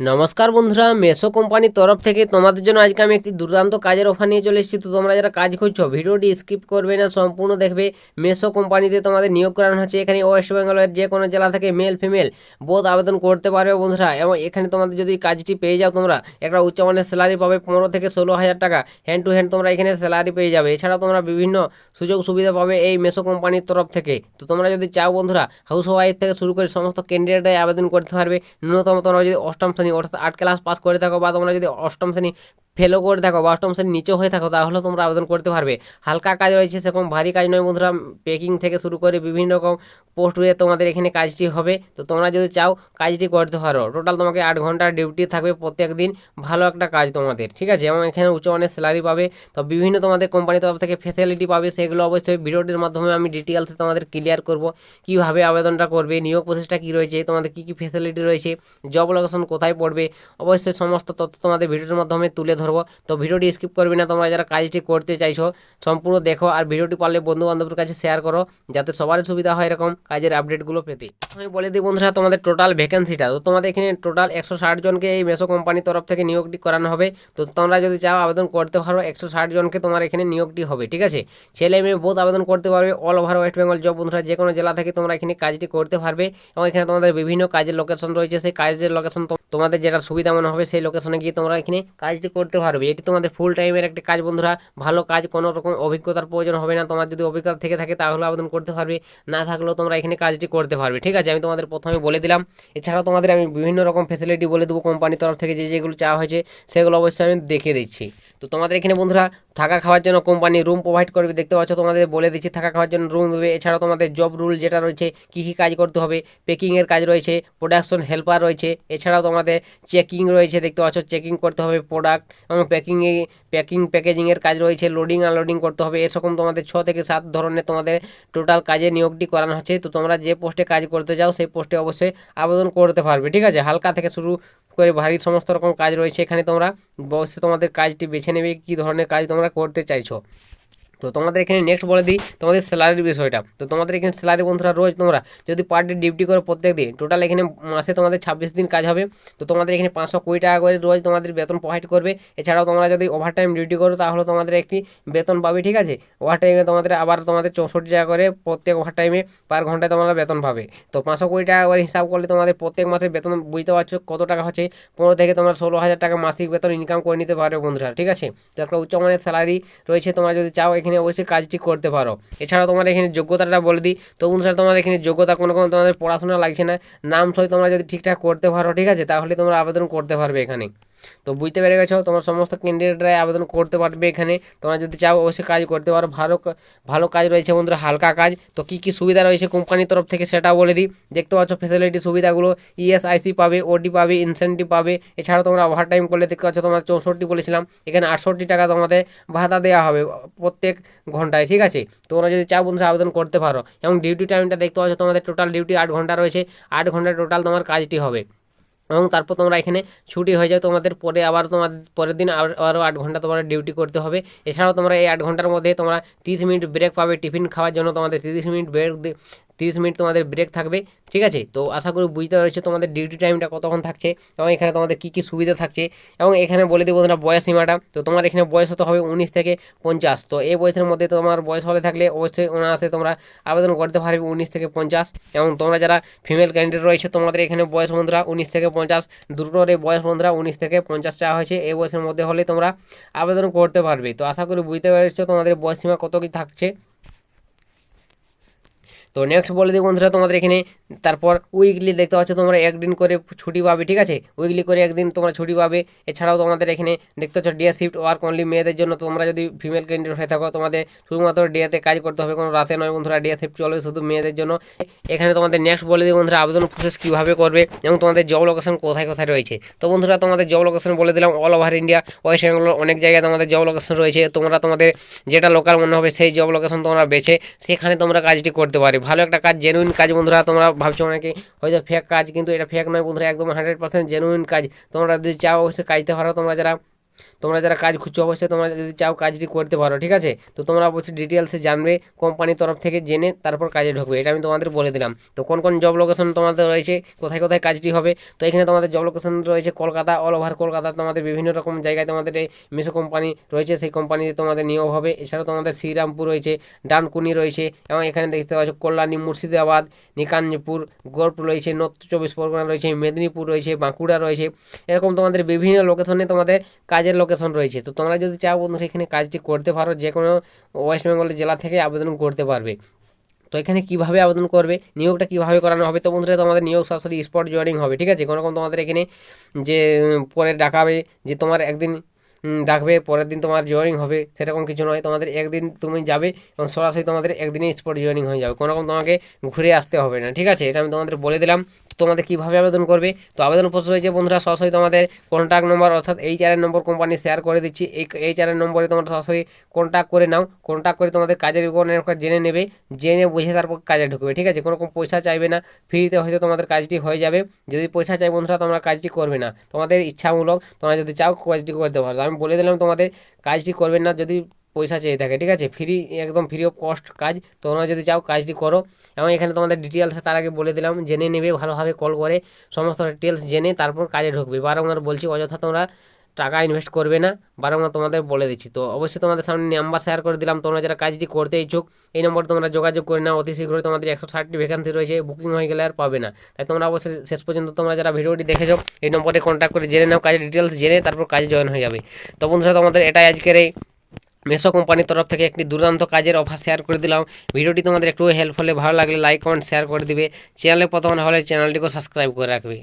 নমস্কার বন্ধুরা মেসো কোম্পানির তরফ থেকে তোমাদের জন্য আজকে আমি একটি দুর্দান্ত কাজের অফার নিয়ে চলে এসেছি। তো তোমরা যারা কাজ খুঁজছো, ভিডিওটি স্কিপ করবে না, সম্পূর্ণ দেখবে। মেসো কোম্পানিতে তোমাদের নিয়োগ করানো হচ্ছে। এখানে ওয়েস্ট বেঙ্গলের যে কোনো জেলা থেকে মেল ফিমেল বোধ আবেদন করতে পারবে বন্ধুরা। এবং এখানে তোমাদের যদি কাজটি পেয়ে যাও তোমরা, একটা উচ্চমানের স্যালারি পাবে পনেরো থেকে ষোলো হাজার টাকা। হ্যান্ড টু হ্যান্ড তোমরা এখানে স্যালারি পেয়ে যাবে। এছাড়া তোমরা বিভিন্ন সুযোগ সুবিধা পাবে এই মেসো কোম্পানির তরফ থেকে। তো তোমরা যদি চাও বন্ধুরা হাউস ওয়াইফ থেকে শুরু করে সমস্ত ক্যান্ডিডেটাই আবেদন করতে পারবে। ন্যূনতম তোমরা যদি অষ্টম শ্রেণি অর্থাৎ আট ক্লাস পাস করে থাকো বা তোমরা যদি অষ্টম শ্রেণি ফেলও করে থাকো বা অষ্টম শ্রেণির নিচেও হয়ে থাকো, তাহলে তোমরা আবেদন করতে পারবে। হালকা কাজ রয়েছে, সেরকম ভারী কাজ নয় বন্ধুরা পেকিং থেকে শুরু করে বিভিন্ন রকম পোস্ট হয়ে তোমাদের এখানে কাজটি হবে। তো তোমরা যদি চাও, কাজটি করতে পারো। টোটাল তোমাকে আট ঘণ্টার ডিউটি থাকবে প্রত্যেক দিন, ভালো একটা কাজ তোমাদের, ঠিক আছে? এবং এখানে উচ্চ মানের স্যালারি পাবে, তো বিভিন্ন তোমাদের কোম্পানির তরফ থেকে ফেসিলিটি পাবে, সেগুলো অবশ্যই ভিডিওটির মাধ্যমে আমি ডিটেলসে তোমাদের ক্লিয়ার করব, কীভাবে আবেদনটা করবে, নিয়োগ প্রসেসটা কী রয়েছে, তোমাদের কী কী ফেসিলিটি রয়েছে জব লোকেশন কোথায় পড়বে, অবশ্যই সমস্ত তথ্য তোমাদের ভিডিওর মাধ্যমে তুলে ধরবো। তো ভিডিওটি স্কিপ করবে না, তোমরা যারা কাজটি করতে চাইছো, সম্পূর্ণ দেখো আর ভিডিওটি পারলে বন্ধু বান্ধবের কাছে শেয়ার করো, যাতে সবারই সুবিধা হয় এরকম কাজের আপডেটগুলো পেতে। আমি বলে দিই বন্ধুরা, তোমাদের টোটাল ভ্যাকেন্সিটা তো তোমাদের এখানে টোটাল একশো ষাট জনকে এই মেসো কোম্পানির তরফ থেকে নিয়োগটি করানো হবে। তো তোমরা যদি চাও আবেদন করতে পারো, একশো ষাট জনকে তোমার এখানে নিয়োগটি হবে, ঠিক আছে? ছেলে মেয়ে বোধ আবেদন করতে পারবে all over West Bengal job বন্ধুরা যে কোনো জেলা থেকে তোমরা এখানে কাজটি করতে পারবে। এবং এখানে তোমাদের বিভিন্ন কাজের লোকেশন রয়েছে, সেই কাজের লোকেশন তোমাদের যেটা সুবিধা মনে হবে সেই লোকেশনে গিয়ে তোমরা এখানে কাজটি করতে পারবে। এটি তোমাদের ফুল টাইমের একটি কাজ বন্ধুরা। ভালো কাজ, কোনো রকম অভিজ্ঞতার প্রয়োজন হবে না। তোমার যদি অভিজ্ঞতা থেকে থাকে তাহলে আবেদন করতে পারবে। না থাকলেও তোমরা এখানে কাজটি করতে পারবে। ঠিক আছে, আমি তোমাদের প্রথমে বলে দিলাম। এছাড়াও তোমাদের আমি বিভিন্ন রকম ফেসিলিটি বলে দেবো কোম্পানির তরফ থেকে যে যেগুলো চাওয়া হয়েছে, সেগুলো অবশ্যই আমি দেখিয়ে দিচ্ছি। তো তোমাদের এখানে বন্ধুরা থাকা খাওয়ার জন্য কোম্পানি রুম প্রোভাইড করবে। দেখতে পাচ্ছ তোমাদের বলে দিচ্ছি থাকা খাওয়ার জন্য রুম দেবে। এছাড়াও তোমাদের জব রুল যেটা রয়েছে, কী কী কাজ করতে হবে পেকিংয়ের কাজ রয়েছে প্রোডাকশন হেল্পার রয়েছে। এছাড়াও তোমাদের চেকিং রয়েছে, দেখতে পাচ্ছ চেকিং করতে হবে প্রোডাক্ট এবং প্যাকিংয়ে প্যাকিং প্যাকেজিংয়ের কাজ রয়েছে লোডিং আনলোডিং করতে হবে, এরকম তোমাদের ছ থেকে সাত ধরনের তোমাদের টোটাল কাজে নিয়োগটি করানো হচ্ছে, তো তোমরা যে পোস্টে কাজ করতে যাও সেই পোস্টে অবশ্যই আবেদন করতে পারবে, ঠিক আছে? হালকা থেকে শুরু করে ভারী সমস্ত রকম কাজ রয়েছে, এখানে তোমরা অবশ্যই তোমাদের কাজটি বেছে নেবে, কী ধরনের কাজ তোমরা করতে চাইছো। তো তোমাদের এখানে নেক্সট বলে দিই তোমাদের স্যালারির বিষয়টা। তো তোমাদের এখানে স্যালারি বন্ধুরা রোজ তোমরা যদি পার ডে ডিউটি করো প্রত্যেক দিন টোটাল এখানে মাসে তোমাদের ছাব্বিশ দিন কাজ হবে। তো তোমাদের এখানে পাঁচশো কুড়ি টাকা করে রোজ তোমাদের বেতন প্রোভাইড করবে। এছাড়াও তোমরা যদি ওভার টাইম ডিউটি করো, তাহলে তোমাদের একটি বেতন পাবে, ঠিক আছে? ওভার টাইমে তোমাদের আবার তোমাদের চৌষট্টি টাকা করে প্রত্যেক ওভার টাইমে পার ঘন্টায় তোমরা বেতন পাবে। তো পাঁচশো কুড়ি টাকা করে হিসাব করলে তোমাদের প্রত্যেক মাসের বেতন বুঝতে পারছ কত টাকা হচ্ছে? পনেরো থেকে তোমার ষোলো হাজার টাকা মাসিক বেতন ইনকাম করে নিতে পারবে বন্ধুরা, ঠিক আছে? তো একটা উচ্চমানের স্যালারি রয়েছে, তোমরা যদি চাও এখানে অবশ্যই কাজটি করতে পারো। এছাড়া তোমার এখানে যোগ্যতাটা বলে দিই। তো অনুসারে তোমার এখানে যোগ্যতা কোনো কোনো তোমাদের পড়াশোনা লাগছে না। নাম সই তোমরা যদি ঠিকঠাক করতে পারো, ঠিক আছে? তাহলে তোমরা আবেদন করতে পারবে এখানে। তো বুঝতে পেরে গেছো? তোমার সমস্ত ক্যান্ডিডেটরাই আবেদন করতে পারবে এখানে। তোমরা যদি চাও অবশ্যই কাজ করতে পারো। ভালো ভালো কাজ রয়েছে বন্ধুরা, হালকা কাজ। তো কী কী সুবিধা রয়েছে কোম্পানির তরফ থেকে সেটাও বলে দিই। দেখতে পাচ্ছ ফেসিলিটি সুবিধাগুলো ইএসআইসি পাবে ওডি পাবে ইনসেন্টিভ পাবে। এছাড়াও তোমরা ওভার টাইম করলে দেখতে পাচ্ছ তোমার চৌষট্টি বলেছিলাম। এখানে আটষট্টি টাকা তোমাদের ভাতা দেওয়া হবে প্রত্যেক ঘন্টায়, ঠিক আছে? তোমরা যদি চাও বন্ধুরা আবেদন করতে পারো। এবং ডিউটি টাইমটা দেখতে পাচ্ছ, তোমাদের টোটাল ডিউটি আট ঘণ্টা রয়েছে। আট ঘণ্টা টোটাল তোমার কাজটি হবে। এবং তারপর তোমরা এখানে ছুটি হয়ে যায়, তোমাদের পরে আবার তোমাদের পরের দিন আরও আট ঘণ্টা তোমার ডিউটি করতে হবে। এছাড়াও তোমরা এই আট ঘণ্টার মধ্যে তোমরা তিরিশ মিনিট ব্রেক পাবে টিফিন খাওয়ার জন্য, তোমাদের তিরিশ মিনিট ব্রেক তিরিশ মিনিট তোমাদের ব্রেক থাকবে, ঠিক আছে? তো আশা করি বুঝতে পেরেছ তোমাদের ডিউটি টাইমটা কতক্ষণ থাকছে এবং এখানে তোমাদের কী কী সুবিধা থাকছে এবং এখানে বলে দেবো তোমরা বয়স সীমাটা। তো তোমার এখানে বয়স হতে হবে উনিশ থেকে পঞ্চাশ। তো এই বয়সের মধ্যে তোমার বয়স হলে থাকলে অবশ্যই অনায়াসে তোমরা আবেদন করতে পারবে উনিশ থেকে পঞ্চাশ। এবং তোমরা যারা ফিমেল ক্যান্ডিডেট রয়েছে, তোমাদের এখানে বয়স বন্ধুরা উনিশ থেকে পঞ্চাশ। দুটোর এই বয়স বন্ধুরা উনিশ থেকে পঞ্চাশ চাওয়া হয়েছে। এই বয়সের মধ্যে হলে তোমরা আবেদন করতে পারবে। তো আশা করি বুঝতে পেরেছ তোমাদের বয়স সীমা কত কী থাকছে। তো নেক্সট বলে দিই বন্ধুরা তোমাদের এখানে তারপর উইকলি দেখতে পাচ্ছ তোমরা একদিন করে ছুটি পাবে, ঠিক আছে? উইকলি করে একদিন তোমরা ছুটি পাবে। এছাড়াও তোমাদের এখানে দেখতে পাচ্ছ ডে শিফট ওয়ার্ক অনলি মেয়েদের জন্য তোমরা যদি ফিমেল ক্যান্ডিডেট হয়ে থাকো, তোমাদের শুধুমাত্র ডেতে কাজ করতে হবে, কোনো রাতে নয় বন্ধুরা ডে শিফট চলবে শুধু মেয়েদের জন্য। এখানে তোমাদের নেক্সট বলে দিই বন্ধুরা, আবেদন প্রসেস কীভাবে করবে এবং তোমাদের জব লোকেশন কোথায় কোথায় রয়েছে। তো বন্ধুরা, তোমাদের জব লোকেশন বলে দিলাম all over India West Bengal অনেক জায়গায় তোমাদের জব লোকেশন রয়েছে। তোমরা তোমাদের যেটা লোকাল মনে হবে, সেই জব লোকেশন তোমরা বেছে, সেখানে তোমরা কাজটি করতে পারে ভালো একটা কাজ জেনুইন কাজ বন্ধুরা, তোমরা ভাবছ অনেকে হয়তো ফেক কাজ, কিন্তু এটা ফেক নয় বন্ধুরা, একদম হান্ড্রেড পার্সেন্ট জেনুইন কাজ। তোমরা যদি চাও অবশ্যই কাজতে পারো তোমরা যারা তোমরা যারা কাজ খুঁজছো, অবশ্যই তোমরা যদি চাও কাজটি করতে পারো, ঠিক আছে? তো তোমরা অবশ্যই ডিটেলসে জানবে কোম্পানির তরফ থেকে জেনে তারপর কাজে ঢুকবে, এটা আমি তোমাদের বলে দিলাম। তো কোন কোন জব লোকেশন তোমাদের রয়েছে, কোথায় কোথায় কাজটি হবে? তো এখানে তোমাদের জব লোকেশন রয়েছে কলকাতা অল ওভার কলকাতা, তোমাদের বিভিন্ন রকম জায়গায় তোমাদের এই মিশো কোম্পানি রয়েছে, সেই কোম্পানিতে তোমাদের নিয়োগ হবে। এছাড়াও তোমাদের শ্রীরামপুর রয়েছে, ডানকুনি রয়েছে, এবং এখানে দেখতে পাচ্ছ কল্যাণী, মুর্শিদাবাদ, নিকাঞ্জপুর গড়পুর রয়েছে, নর্থ চব্বিশ পরগনা রয়েছে, মেদিনীপুর রয়েছে, বাঁকুড়া রয়েছে। এরকম তোমাদের বিভিন্ন লোকেশনে তোমাদের কাজের লোকেশন রয়েছে। তো তোমরা যদি চাও বন্ধুরা এখানে কাজটি করতে পারো যে কোনো ওয়েস্ট বেঙ্গলের জেলা থেকে আবেদন করতে পারবে। তো এখানে কীভাবে আবেদন করবে, নিয়োগটা কীভাবে করানো হবে, তো বন্ধুরা তোমাদের নিয়োগ সরাসরি স্পট জয়েনিং হবে, ঠিক আছে? কোনো রকম তোমাদের এখানে যে পরে ডাকাবে, যে তোমার একদিন ডাকবে, পরের দিন তোমার জয়েনিং হবে, সেরকম কিছু নয়। তোমাদের একদিন তুমি যাবে এবং সরাসরি তোমাদের একদিনে স্পট জয়েনিং হয়ে যাবে। কোনো রকম তোমাকে ঘুরে আসতে হবে না, ঠিক আছে? এটা আমি তোমাদের বলে দিলাম। তোমাদের কীভাবে আবেদন করবে? তো আবেদন পত্র রয়েছে বন্ধুরা, সরাসরি তোমাদের কন্ট্যাক্ট নম্বর অর্থাৎ এই চারের নম্বর কোম্পানি শেয়ার করে দিচ্ছি। এই এই চারের নম্বরে তোমরা সরাসরি কন্ট্যাক্ট করে নাও। কন্ট্যাক্ট করে তোমাদের কাজের একটা জেনে নেবে। জেনে বুঝে তারপর কাজে ঢুকবে, ঠিক আছে? কোনো পয়সা চাইবে না। ফ্রিতে হয়তো তোমাদের কাজটি হয়ে যাবে। যদি পয়সা চাই, বন্ধুরা, তোমরা কাজটি করবে না। তোমাদের ইচ্ছামূলক তোমরা যদি চাও, কাজটি করতে পারো। আমি বলে দিলাম, তোমাদের কাজটি করবেন না। যদি পয়সা চেয়ে থাকে, ঠিক আছে? ফ্রি একদম ফ্রি অফ কস্ট কাজ। তোমরা যদি চাও কাজটি করো। এবং এখানে তোমাদের ডিটেলস তার আগে বলে দিলাম, জেনে নেবে, ভালোভাবে কল করে, সমস্ত ডিটেলস জেনে তারপর কাজে ঢুকবে। বারংবার বলছি, অযথা তোমরা টাকা ইনভেস্ট করবে না, বারংবার তোমাদের বলে দিচ্ছি। তো অবশ্যই তোমাদের সামনে নাম্বার শেয়ার করে দিলাম, তোমরা যারা কাজটি করতে ইচ্ছুক, এই নম্বরে তোমরা যোগাযোগ করে নাও। অতি শীঘ্রই তোমাদের একশো ষাটটি ভ্যাকান্সি রয়েছে বুকিং হয়ে গেলে আর পাবে না। তাই তোমরা অবশ্যই শেষ পর্যন্ত তোমরা যারা ভিডিওটি দেখেছ, এই নম্বরে কন্ট্যাক্ট করে জেনে নাও, কাজের ডিটেলস জেনে তারপর কাজে জয়েন হয়ে যাবে। তো বন্ধুরা, তোমাদের এটাই আজকের এই মেসো কোম্পানির তরফ থেকে একটি দুর্দান্ত কাজের অফার শেয়ার করে দিলাম। ভিডিওটি তোমাদের একটু হেল্প হলে ভালো লাগলে লাইক কমেন্ট শেয়ার করে দিবে। চ্যানেলে প্রথম হলে চ্যানেলটিকে সাবস্ক্রাইব করে রাখবে।